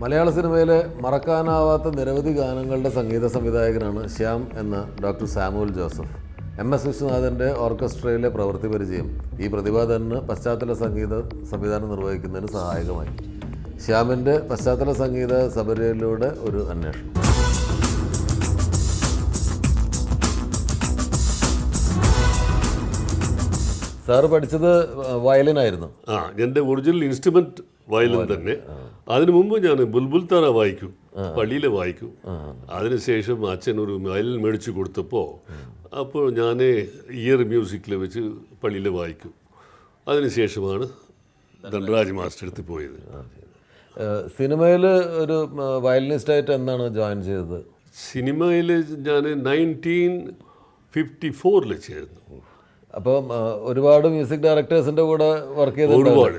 മലയാള സിനിമയിലെ മറക്കാനാവാത്ത നിരവധി ഗാനങ്ങളുടെ സംഗീത സംവിധായകനാണ് ശ്യാം എന്ന doctor Samuel Joseph. M S വിശ്വനാഥന്റെ ഓർക്കസ്ട്രയിലെ പ്രവൃത്തി പരിചയം ഈ പ്രതിഭാധനന് പശ്ചാത്തല സംഗീത സംവിധാനം നിർവഹിക്കുന്നതിന് സഹായകമായി. ശ്യാമിന്റെ പശ്ചാത്തല സംഗീത സബരിയിലൂടെ ഒരു അന്വേഷണം. സാറ് പഠിച്ചത് വയലിനായിരുന്നു. ആ എന്റെ ഒറിജിനൽ ഇൻസ്ട്രുമെന്റ് വയലിൻ തന്നെ. അതിനു മുമ്പ് ഞാൻ ബുൽബുൽ താര വായിക്കും പള്ളിയിൽ വായിക്കും. അതിനുശേഷം അച്ഛൻ ഒരു വയലിൻ മേടിച്ചു കൊടുത്തപ്പോൾ അപ്പോൾ ഞാൻ ഇയർ മ്യൂസിക്കിൽ വെച്ച് പള്ളിയിൽ വായിക്കും. അതിനുശേഷമാണ് ധനരാജ് മാസ്റ്റർ എടുത്ത് പോയത്. സിനിമയിൽ ഒരു വയലിനിസ്റ്റായിട്ട് എന്നാണ് ജോയിൻ ചെയ്തത്? സിനിമയിൽ ഞാൻ നയന്റീൻ ഫിഫ്റ്റി ഫോറിൽ ചേർന്നു. അപ്പം ഒരുപാട് മ്യൂസിക് ഡയറക്ടേഴ്സിന്റെ കൂടെ വർക്ക് ചെയ്തിട്ടുണ്ട്. ഒരുപാട്.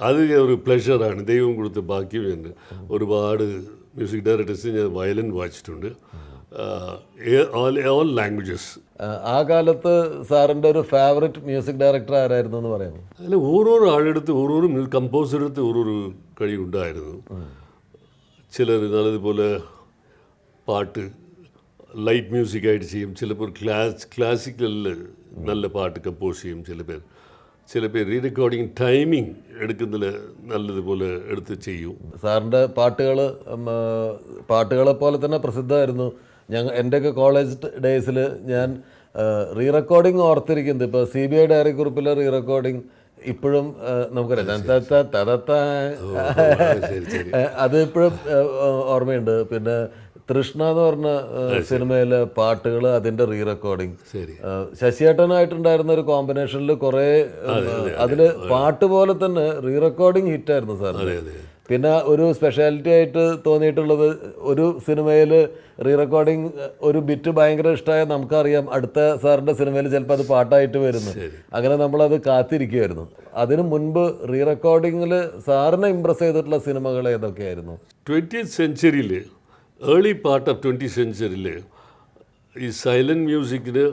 അത് ഒരു പ്ലഷറാണ് ദൈവം കൊടുത്ത ഭാഗ്യം എന്ന്. ഒരുപാട് മ്യൂസിക് ഡയറക്ടേഴ്സ് ഞാൻ വയലിൻ വായിച്ചിട്ടുണ്ട്. ഓൾ ലാംഗ്വേജസ് ആ, കാലത്ത് സാറിന്റെ ഒരു ഫേവററ്റ് മ്യൂസിക് ഡയറക്ടർ ആരായിരുന്നു എന്ന് പറയാമോ? അതിൽ ഓരോരോ ആളെടുത്ത് ഓരോരോ ഓരോ ഓരോരോ കഴിവുണ്ടായിരുന്നു ചിലർ നല്ലതുപോലെ പാട്ട് ലൈറ്റ് മ്യൂസിക്കായിട്ട് ചെയ്യും. ചിലപ്പോൾ ക്ലാസ് ക്ലാസിക്കലിൽ നല്ല പാട്ട് കമ്പോസ് ചെയ്യും ചില പേർ. ചില പേര് റീ റെക്കോർഡിങ് ടൈമിങ് എടുക്കുന്നതിൽ നല്ലതുപോലെ എടുത്ത് ചെയ്യും. സാറിന്റെ പാട്ടുകൾ പാട്ടുകളെ പോലെ തന്നെ പ്രസിദ്ധമായിരുന്നു. ഞങ്ങൾ എന്റെയൊക്കെ കോളേജ് ഡേയ്സിൽ ഞാൻ റീ റെക്കോർഡിങ് ഓർത്തിരിക്കുന്നത്. ഇപ്പോൾ സി ബി ഐ ഡയറി കുറിപ്പിലെ റീ റെക്കോർഡിങ് ഇപ്പോഴും നമുക്കറിയാം. തത്ത അത് ഇപ്പോഴും ഓർമ്മയുണ്ട്. പിന്നെ തൃഷ്ണ എന്ന് പറഞ്ഞ സിനിമയിലെ പാട്ടുകൾ അതിന്റെ റീ റെക്കോർഡിങ് ശശിയേട്ടനായിട്ടുണ്ടായിരുന്ന ഒരു കോമ്പിനേഷനിൽ കുറേ അതിൽ പാട്ട് പോലെ തന്നെ റീ റെക്കോർഡിങ് ഹിറ്റായിരുന്നു സാർ പിന്നെ ഒരു സ്പെഷ്യാലിറ്റി ആയിട്ട് തോന്നിയിട്ടുള്ളത് ഒരു സിനിമയിൽ റീ റെക്കോർഡിങ് ഒരു ബിറ്റ് ഭയങ്കര ഇഷ്ടമായ നമുക്കറിയാം. അടുത്ത സാറിന്റെ സിനിമയിൽ ചിലപ്പോൾ അത് പാട്ടായിട്ട് വരുന്നു. അങ്ങനെ നമ്മളത് കാത്തിരിക്കുമായിരുന്നു അതിനു മുൻപ് റീ റെക്കോർഡിങ്ങിൽ സാറിനെ ഇമ്പ്രസ് ചെയ്തിട്ടുള്ള സിനിമകൾ ഏതൊക്കെയായിരുന്നു? ട്വന്റി സെഞ്ചുറിയിൽ ഏർലി പാർട്ട് ഓഫ് ട്വന്റി സെഞ്ചുറിയിൽ ഈ സൈലന്റ് മ്യൂസിക്കിന്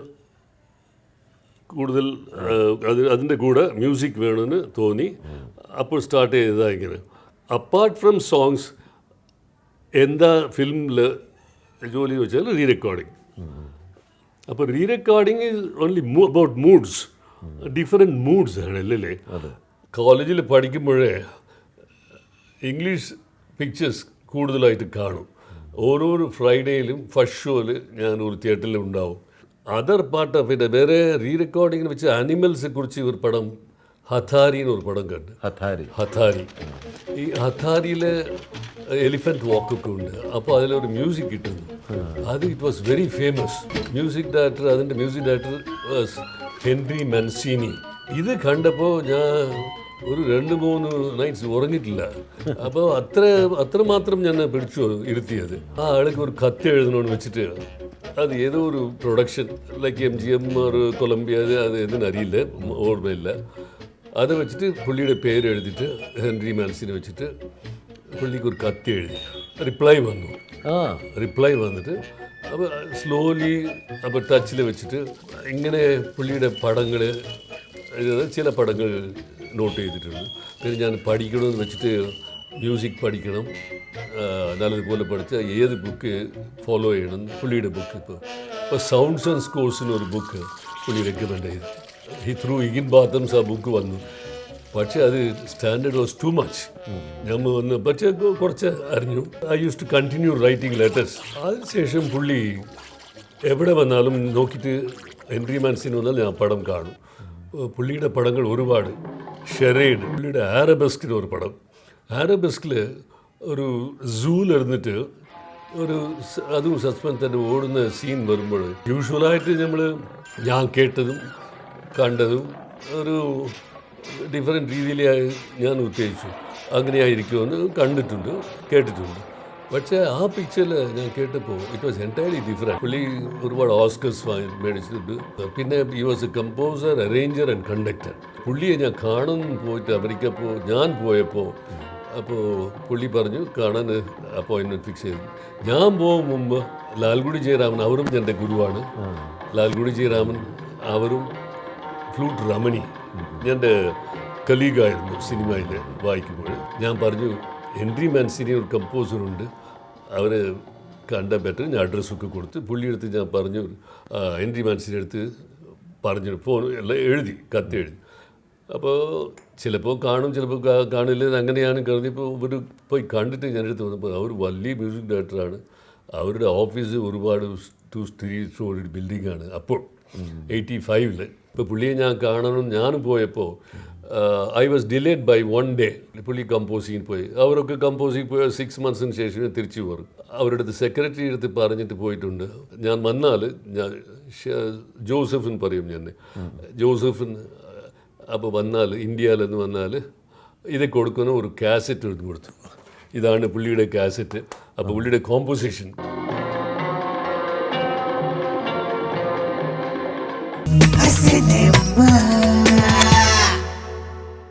കൂടുതൽ അത് അതിന്റെ കൂടെ മ്യൂസിക് വേണമെന്ന് തോന്നി. അപ്പോൾ സ്റ്റാർട്ട് ചെയ്തതാ ഇങ്ങനെ. അപ്പാർട്ട് ഫ്രം സോങ്സ് എന്താ ഫിലിമിൽ ജോലി വെച്ചാൽ റീ റെക്കോർഡിങ് അപ്പോൾ re recording is only about moods different moods ആണ് അല്ലല്ലേ കോളേജിൽ പഠിക്കുമ്പോഴേ ഇംഗ്ലീഷ് പിക്ചേഴ്സ് കൂടുതലായിട്ട് കാണും. ഓരോരോ ഫ്രൈഡേയിലും ഫസ്റ്റ് ഷോയിൽ ഞാൻ ഒരു തിയേറ്ററിൽ ഉണ്ടാവും. അതർ പാർട്ട് ഓഫ് ഇറ്റ് വേറെ റീ റെക്കോർഡിങ്ങിന് വെച്ച് ആനിമൽസെ കുറിച്ച് ഒരു പടം ഹഥാരി എന്ന് ഒരു പടം കണ്ട്. ഹഥാരി ഹഥാരി ഈ ഹഥാരിയിലെ എലിഫന്റ് വാക്കൊക്കെ ഉണ്ട്. അപ്പോൾ അതിലൊരു മ്യൂസിക് കിട്ടുന്നു. അത് it was very famous music director അതിന്റെ music director was Henry Mancini ഇത് കണ്ടപ്പോൾ ഞാൻ ഒരു രണ്ട് മൂന്ന് നൈറ്റ്സ് ഉറങ്ങിയിട്ടില്ല അപ്പോൾ അത്ര അത്രമാത്രം ഞാൻ പിടിച്ചു ഇരുത്തിയത്. ആ ആൾക്ക് ഒരു കത്ത് എഴുതണമെന്ന് വെച്ചിട്ട് അത് ഏതോ ഒരു production like M G M R Columbia അത് അത് എന്തിനറിയില്ല ഓർമ്മയില്ല. അത് വെച്ചിട്ട് പുള്ളിയുടെ പേര് എഴുതിയിട്ട് ഹെൻറി മാൻസിനെ വെച്ചിട്ട് പുള്ളിക്ക് ഒരു കത്ത് എഴുതി. റിപ്ലൈ വന്നു. ആ. റിപ്ലൈ വന്നിട്ട് അപ്പോൾ സ്ലോലി അപ്പോൾ ടച്ചിൽ വെച്ചിട്ട് ഇങ്ങനെ പുള്ളിയുടെ പടങ്ങൾ ചില പടങ്ങൾ നോട്ട് ചെയ്തിട്ടുണ്ട്. പിന്നെ ഞാൻ പഠിക്കണമെന്ന് വെച്ചിട്ട് മ്യൂസിക് പഠിക്കണം. നല്ലതുപോലെ പഠിച്ച ഏത് ബുക്ക് ഫോളോ ചെയ്യണം. പുള്ളിയുടെ ബുക്ക് ഇപ്പോൾ ഇപ്പോൾ സൗണ്ട്സ് ആൻഡ് സ്കോഴ്സിന് ഒരു ബുക്ക് പുള്ളി റെക്കമെൻഡ് ചെയ്തു. ഈ ത്രൂ ഇഗിൻ ബാത്തംസ് ആ ബുക്ക് വന്നു. പക്ഷേ അത് സ്റ്റാൻഡേർഡ് വാസ് ടു മച്ച് നമ്മൾ വന്ന് പക്ഷേ കുറച്ച് അറിഞ്ഞു. I use to continue writing letters അതിനുശേഷം പുള്ളി എവിടെ വന്നാലും നോക്കിയിട്ട് എൻട്രി മാൻസിന് വന്നാൽ ഞാൻ പടം കാണും. പുള്ളിയുടെ പടങ്ങൾ ഒരുപാട്. ഷെറേഡ്. പുള്ളിയുടെ ആരബസ്കിന് ഒരു പടം. ആരബെസ്കിൽ ഒരു സൂലിരുന്നിട്ട് ഒരു അതും സസ്പെൻസ് ഓടുന്ന സീൻ വരുമ്പോൾ യൂഷ്വലായിട്ട് നമ്മൾ ഞാൻ കേട്ടതും കണ്ടതും ഒരു ഡിഫറെന്റ് രീതിയിലായി ഞാൻ ഉത്തേജിച്ചു. അങ്ങനെയായിരിക്കുമെന്ന് കണ്ടിട്ടുണ്ട് കേട്ടിട്ടുണ്ട്. പക്ഷേ ആ പിക്ചറിൽ ഞാൻ കേട്ടപ്പോൾ ഇറ്റ് വാസ് എന്റയർലി ഡിഫറെന്റ് പുള്ളി ഒരുപാട് ഓസ്കേഴ്സ് മേടിച്ചിട്ടുണ്ട്. പിന്നെ ഈ was a composer arranger and conductor പുള്ളിയെ ഞാൻ കാണാൻ പോയിട്ട് അമേരിക്ക പോ ഞാൻ പോയപ്പോൾ അപ്പോൾ പുള്ളി പറഞ്ഞു കാണാൻ അപ്പോയിൻമെന്റ് ഫിക്സ് ചെയ്തു. ഞാൻ പോകും മുമ്പ് ലാൽഗുഡി ജയരാമൻ അവരും എന്റെ ഗുരുവാണ്. ലാൽഗുഡി ജയരാമൻ അവരും ഫ്ലൂട്ട് രമണി എന്റെ കലീഗായിരുന്നു സിനിമയിൽ വായിക്കുമ്പോൾ ഞാൻ പറഞ്ഞു ഹെൻറി മാൻസിനി ഒരു കമ്പോസറുണ്ട്. അവർ കണ്ട ബെറ്റർ ഞാൻ അഡ്രസ്സൊക്കെ കൊടുത്ത് പുള്ളിയെടുത്ത് ഞാൻ പറഞ്ഞു ഹെൻറി മാൻസിനി എടുത്ത് പറഞ്ഞു ഫോൺ എല്ലാം എഴുതി കത്ത് എഴുതി. അപ്പോൾ ചിലപ്പോൾ കാണും ചിലപ്പോൾ കാണില്ല അങ്ങനെയാണ് കരുതി ഇപ്പോൾ ഇവർ പോയി കണ്ടിട്ട് ഞാൻ എടുത്ത് വന്നപ്പോൾ അവർ വലിയ മ്യൂസിക് ഡയറക്ടറാണ് അവരുടെ ഓഫീസ് ഒരുപാട് ടു ത്രീ സ്റ്റോറി ആണ്. അപ്പോൾ എയ്റ്റി ഫൈവിൽ ഇപ്പോൾ പുള്ളിയെ ഞാൻ കാണണം ഞാനും പോയപ്പോൾ I was delayed by one day പുള്ളി കമ്പോസിങ്ങിന് പോയി. അവരൊക്കെ കമ്പോസിങ് പോയ. സിക്സ് മന്ത്സിന് ശേഷം തിരിച്ചു വരും അവരുടെ അടുത്ത് സെക്രട്ടറി എടുത്ത് പറഞ്ഞിട്ട് പോയിട്ടുണ്ട്. ഞാൻ വന്നാൽ ഞാൻ ജോസഫെന്ന് ജോസഫിന് പറയും ഞാൻ ജോസഫിന് അപ്പോൾ വന്നാൽ ഇന്ത്യയിലെന്ന് വന്നാൽ ഇത് കൊടുക്കുന്ന ഒരു കാസറ്റ് എടുത്ത് കൊടുത്തു. ഇതാണ് പുള്ളിയുടെ കാസറ്റ് അപ്പോൾ പുള്ളിയുടെ കോമ്പോസിഷൻ Hace de más.